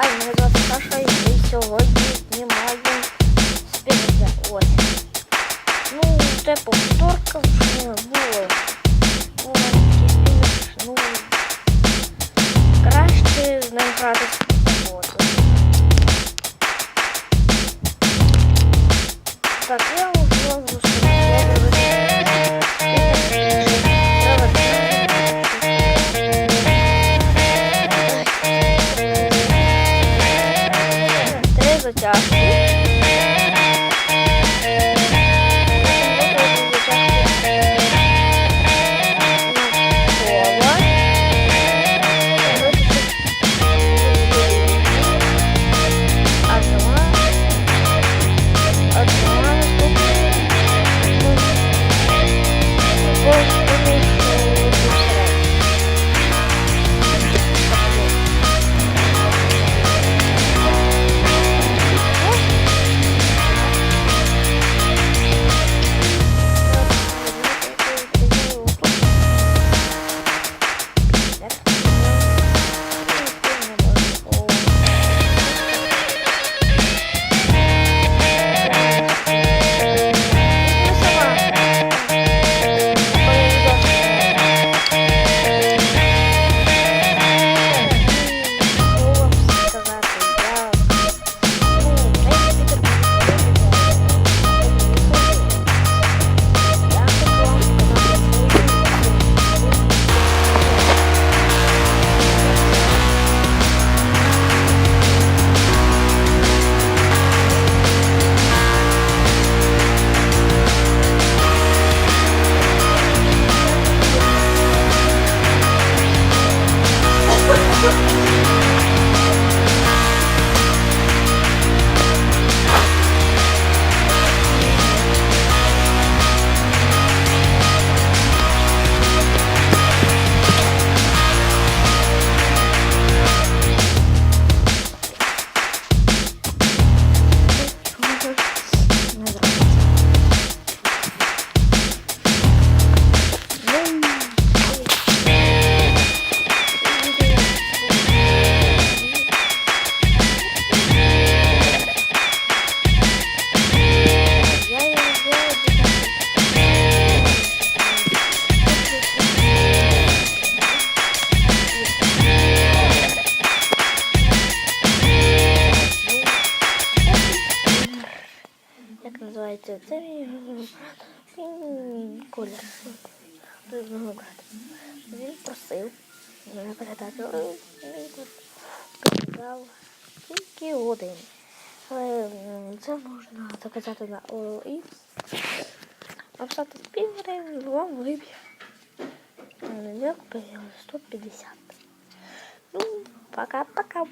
Хай мене звати Саша і сьогодні знімаємо спільника. Ось. Ну, це повторка вже було. Russia. Це мій колір. Він просив мене передати. він тільки один. Це можна заказати на OLX. Написати співери, вам вибір. Я купила 150. Ну, пока-пока.